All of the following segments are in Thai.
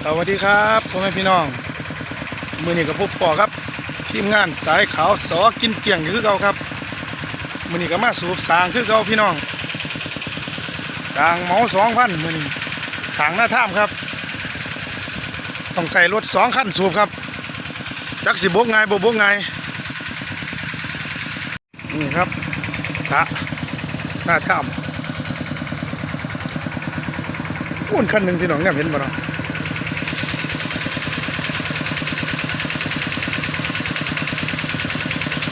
สวัสดีครับพ่อแม่พี่น้องมือนี้กับพบปอครับ ทีมงานสายขาวสอกินเกี่ยงคือเก่าครับมือนี้ก็มาสูบสางคือเก่าพี่น้องสางเหมาสองพันมือนี้สางหน้าถ้ำครับ ต้องใส่รถสองคันสูบครับจักสิบกไงบบกไงนี่ครับสระหน้าถ้ำอ้วนคันหนึ่งพี่น้องเนี่ยเห็นบ่เนาะ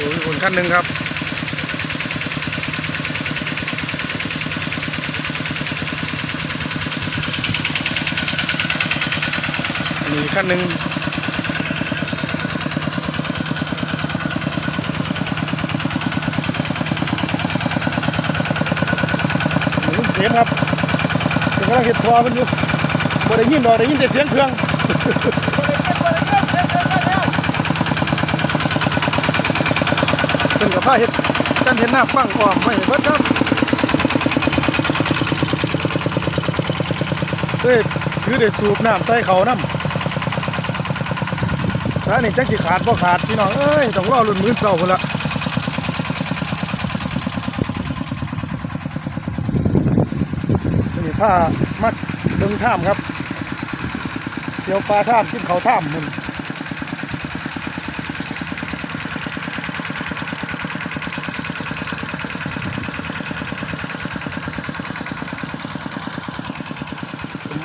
โอ้ยคนขั้นหนึ่งครับอีกขั้นหนึ่งหนุ่มเสียงครับกำลังเห็ดคอมันอยู่บ่ได้ยินบ่ได้ยินแต่เสียงเครื่อง เป็นกับ ผ้าเห็ดกันเห็ดหน้าฟังออมไม่เบิดครับเอ้ยถือได้สูบน้ำใส่เขาน้ำสานี่จังสิขาดบ่ขาดพี่น้องเอ้ยต้องรอรุ่นมื้อเช้าพุ่นละนี่ผ้ามัดดึงท่ามครับเกี่ยวปลาท่ามกินเขาท่ามมึง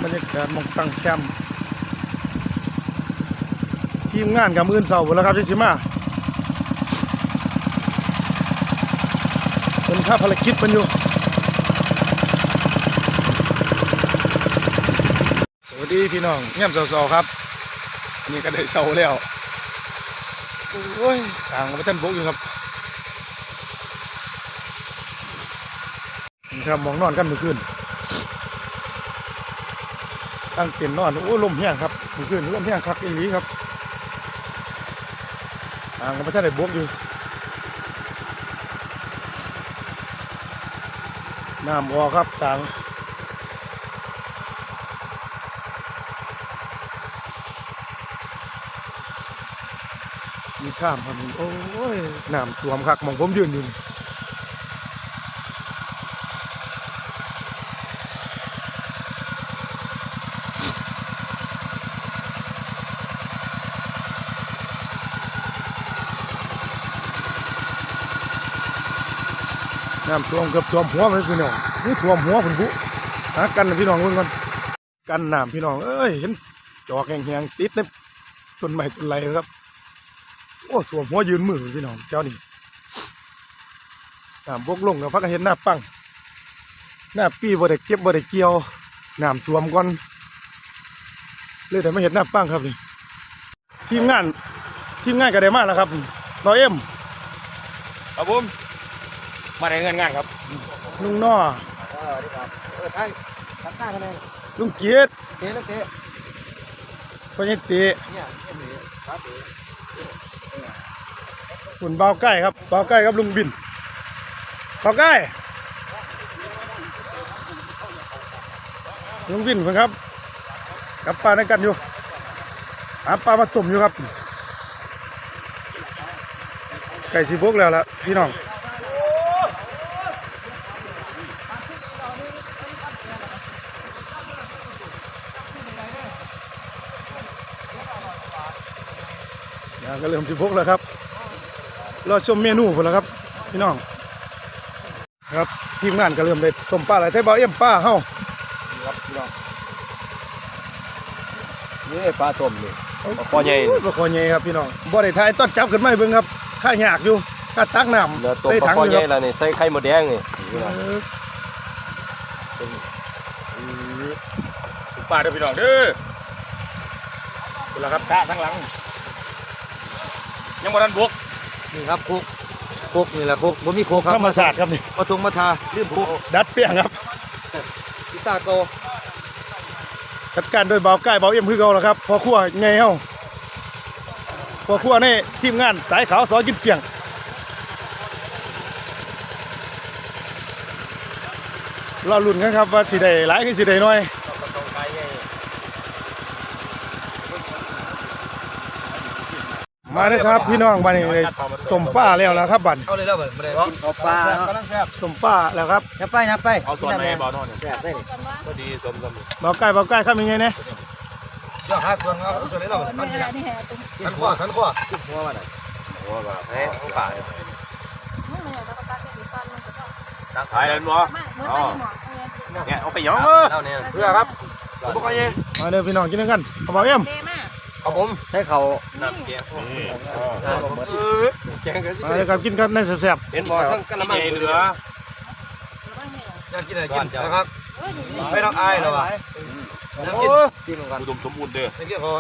บรรยากาศมองตั้งแคมป์ทีมงานกับมื่นเสาแล้วครับที่สิมาเป็นค่าภารกิจมันอยู่ สวัสดีพี่น้องเงียบเสาๆครับอันนี้ก็ได้เสาแล้วโอ้ยสางมาท่านบกอยู่ครับนะครับมองนอนกันเมื่อคืน ตั้งเต็นท์นอนโอ้ลมแห้งครับเมื่อคืนลมแห้งคักอีหลีครับอ่างก็ไม่ทันได้บวกอยู่น้ำออครับสางมีข้ามครับนี่โอ้ยน้ำท่วมคักมองผมยืนอยู่ น้ำท่วมเกือบท่วมหัวเลยพี่น้องนี่ท่วมหัวผมบุหากันพี่น้องเพิ่นก่อนกันน้ำพี่น้อง เอ้ยเห็นจอกแหงๆติดในต้นไม้ต้นไรครับโอ้ท่วมหัวยืนมือพี่น้องเจ้านี่น้ำบกลงกับพักกันเห็นหน้าปังหน้าปีบ่ได้เก็บบ่ได้เกี่ยวน้ำท่วมก่อนเลยแต่ไม่เห็นหน้าปังครับนี่ทีมงานทีมงานก็ได้มาแล้วครับร้อยเอ็มครับผม มาได้เงินงานครับลุงน้อเออดีครับเออท่านทักทายกันเลยลุงเกียรติเตะแล้วเตะพ่อใหญ่เตะเนี่ยเอ็มนี่ครับเตะหุ่นเบาใกล้ครับเบาใกล้ครับลุงบินเบาใกล้ลุงบินเพิ่นครับ กับปลาในกันอยู่หาปลามาตุ่มอยู่ครับไก่สีบกแล้วล่ะพี่น้อง ก็เริ่มสีบกแล้วครับรอชมเมนูพุ่นแล้วครับ พี่น้อง ครับทีมงานก็เริ่มได้ต้มปลาอะไรไทยบ่าวเอ็มปลาเฮาครับพี่น้องนี่ปลาต้มนี่ปลาคอใหญ่โยปลาคอใหญ่ครับพี่น้องบ่ได้ทายต้นจับขึ้นมาให้เบิ่งครับข้ายากอยู่ข้าตักน้ำเนื้อต้มใส่ปลาถังคออยู่ใหญ่ครับแล้วนี่ใส่ไข่มดแดงนี่พี่น้องเออสุปลาเด้อพี่น้องเด้อคุณละครับท่าทั้งหลัง ยังบ่ทันบวกนี่ครับคุกคุกนี่แหละคุกผมมีคุกครับธรรมศาสตร์ครับนี่มาทงมาทาลืมคุกดัดเปียงครับพิซซ่าโตจัดการโดยบ่าวใกล้บ่าวเอ็มคือเก่าแล้วครับพอครัวไงเฮาพอครัวนี่ทีมงานสายขาวสอกินเปียงรอลุ้นกันครับว่าสิได้หลายคือสิได้น้อย ต้องไก่ใหญ่ มาเลยครับพี่น้องบัดนี้เลยต้มป้าแล้วล่ะครับบัดนี้เอาเลยแล้วบ่ไม่ได้เอาปลาเนาะกำลังแซ่บต้มป้าแล้วครับนับไปนับไปเอาส่วนไหนบ่อนอนเนี่ยแซ่บได้นี่พอดีสมสมเบาใกล้เบาใกล้ครับยังไงเนี่ยเดี๋ยวหาเครื่องเอาตัวนี้เราไม่อะไรนี่แหละตุ้มสันขวาสันขวาหัวมันน่ะโอ้แบบเฮ้ยป่ามึงเนี่ยแล้วก็ตัดเป็นฟันมันก็ต้องนักขายแล้วเนาะมาเมื่อไปหมอเนี่ยเนี่ยเอาไปย้อมเออเอาเนี่ยเพื่อครับผมบอกยังมาเด้อพี่น้องกินด้วยกันเอาเบาเอ็มเดมาก ครับผมให้เขาน้ำแกงนี่แกงกันสิมาเลยครับกินกันในแซ่บเห็นบ่ทั้งกะละมังเหลืออยากกินอะไรกินนะครับเออหนูนี่ไม่ต้องอายหรอกว่ะอยากกินโอ้กินเหมือนกันอุดมสมบูรณ์เด้อไม่เกี่ยวกับ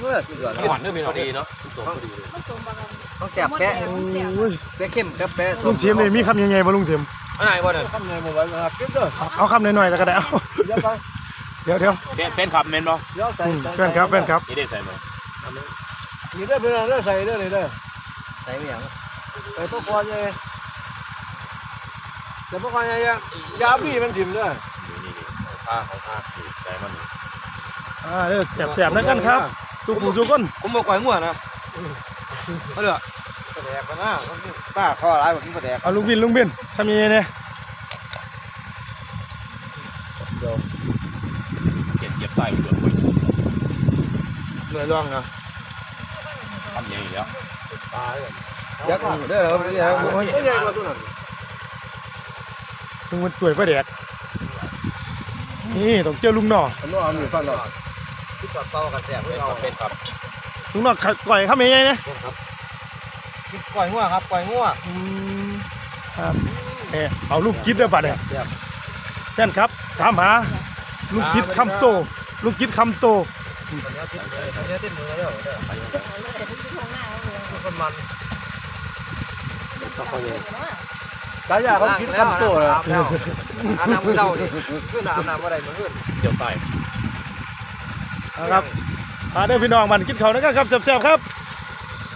เมื่อกินก่อนหวานเด้อพี่น้องดีเนาะสมพอดีเลยมันสมบัติต้องแซ่บแปะๆโอ้ยแปะเข้มกับแปะลุงเสียมนี่มีคำยังไงบ่ลุงเสียมอันไหนบ่เนี่ยทำไงบ่ไว้ครับเก็บเด้อเอาเอาคำหน่อยๆแล้วก็ได้เอา เดี๋ยวไปเดี๋ยวเดี๋ยวแฟนคลับแม่นบ่เดี๋ยวใส่อืมแฟนครับแฟนครับนี่ได้ใส่บ่นี่เด้อพี่น้องเด้อใส่เด้อนี่เด้อใส่ไม่ยังใส่พวกคอนไงแต่พวกคอนไงยยาบี้มันถิ่มเด้อนี่นี่ผ้าของผ้าใส่มันอ่าเด้อแซ่บๆนะกันครับทุกผู้ทุกคนผมบอกก่อยงัวนะเอาเด้อปลาแดกกันนะป้าข้อร้ายบอกกินปลาแดกเอาลุงบินลุงบินทำยังไงเนี่ย เก็บเก็บใส่ด้วย เหนื่อยร่องนะทำยังไงแล้วอยากเด้อเราเด้อตัวใหญ่กว่าตัวนั้นลุงมันตัวยป้าแดกนี่ต้องเจอลุงหน่ออันอนเอาหนึ่งฟันหรอที่จอดเตากันแซ่บเป็นเราครับเป็นครับลุงหน่อก่อยคำยังไงเนี่ยก่อยงัวครับก่อยงัวอืมครับเออเอาลูกคิดเด้อบัดเนี่ยแฟนครับถามหาลูกคิดคำโต ลูกคิดคำโต ตอนนี้ติดเลยตอนนี้ติดมือแล้วเด้อคนมันกายาเขาคิดคำโตเลยอาบน้ำอาบน้ำเศร้าดิขึ้นอาบน้ำอะไรมือขึ้นเกี่ยวใต้นะครับมาเด้อพี่น้องมันกินเขานะครับ แซ่บๆครับ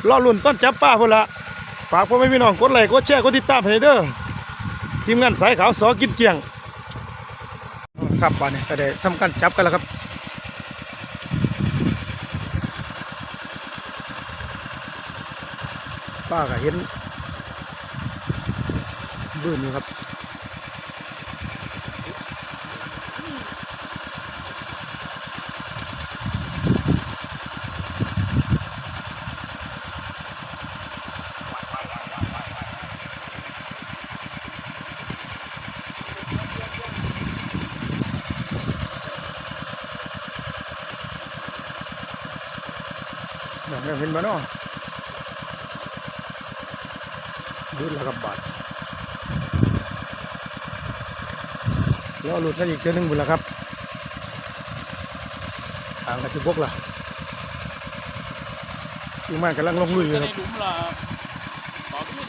รอลุ่นต้นจับป้าพุ่นละฝากพ่อแม่พี่น้องกดไลค์กดแชร์กดติดตามให้เด้อทีมงานสายขาวสอกินเกียง ครับป่านี้ก็ได้ทำการจับกันแล้วครับ ป้าก็เห็นบื้นอยู่ครับอย่างนี้เห็นมาเนาะ ดแล้วกับบาดแล้วหลุดกันอีกเจ้านึงบุญแล้วครับทางกระชิบกล่ะทีมงานกำลังลงลุยอยู่ครับดุมล่ะต่อขึ้น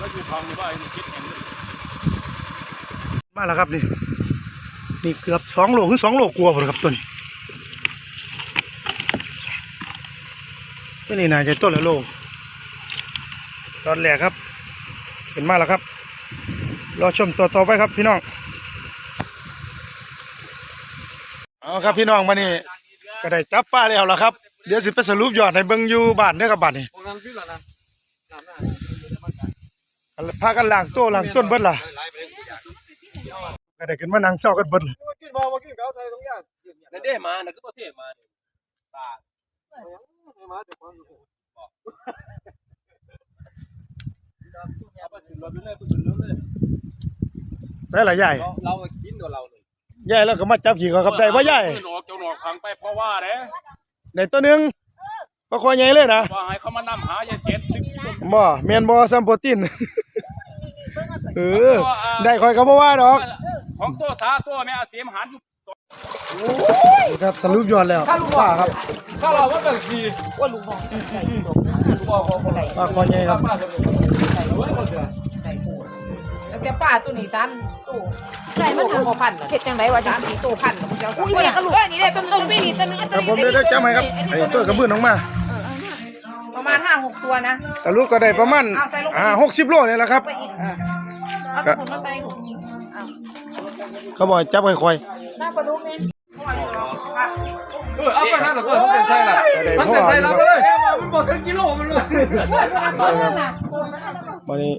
ก็อยู่พังว่าคิดเห็นมาแล้วครับนี่นี่เกือบสองโลถึงสองโลกลัวผมครับตัวนี้ ตัวนี้น่าจะต้นละโลตอนแรกครับเป็นมากแล้วครับ รอชมตัวต่อไปครับพี่น้อง เอาครับพี่น้องมานี่ก็ได้จับปลาแล้วล่ะครับ เดี๋ยวสิไปสรุปยอดให้เบิ่งอยู่บ้านเด้อครับบ้านนี้พากันล้างโต๊ะล้างต้นเบิดล่ะก็ได้ขึ้นมานั่งเศร้ากันเบิดเลยกินบ่มากินเขาใส่ตรงย่างในเด้มานะก็ตัวเทมา เนี่ยตามาเดี๋ยวความเอาไปถึงรถเลยไปถึงรถเลยใส่ละใหญ่เราเรากินตัวเราเลยใหญ่แล้วก็มาจับขี่เขาครับได้บ่ใหญ่หนอกเจ้าหนอกพังไปเพราะว่าเด้ได้ตัวหนึงก็คอใหญ่เลยนะว่าให้เขามานำหายาเช็ดลึกบ่แม่นบ่ซัมโปรตีนเออได้คอยก็บ่ว่าดอก ของตัวสาตัวแม่อาเสียมหันอยู่ นี่ครับสรุปยอดแล้วป้าครับข้าเราว่ากันสีว่าลุงของไก่ตกบ่บ่บ่ไก่ป้าคอใหญ่ครับป้าจะไก่ไก่ปูแล้วแกป้าตัวนี้ซ้ำตู้ไก่มันพอพันเฮ็ดจังไดวะจังสีตู้พันอุ้ยแม่ก็ลูกนี่แหละต้นต้นนี่ต้นนึงครับผมได้ได้จับให้ครับไอ้ตัวกระเบื้องออกมาประมาณ5 6ตัวนะสรุปก็ได้ประมาณอ่า60โลนี่แหละครับไปอีกเอาถุงมาใส่เขาบอกให้จับค่อยหน้า ปลาดุกนี่อเอาไปทางหลังเออมันเป็นไส้ละมันเป็นไส้ละไปเลยมันบอกถึงกิโลมันเลยวันนี้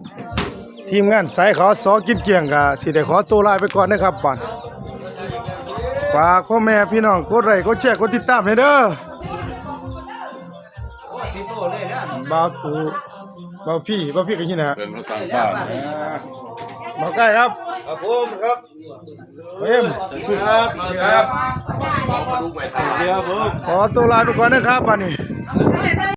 ทีมงานสายขาวสอกินเกียงกะสิได้ขอตัวลาไปก่อนนะครับป่านฝากพ่อแม่พี่น้องกดไลค์กดแชร์กดติดตามให้เด้อทิปโลเลยนะบ่าวตูบ่าวพี่บ่าวพี่ก็ยินนะเป็นภาษาบ้าน บ่าวใกล้ครับครับผมครับเอ็มครับครับมาดูใหม่ไทยเดี๋ยวผมขอตัวลาไปก่อนนะครับป่านนี้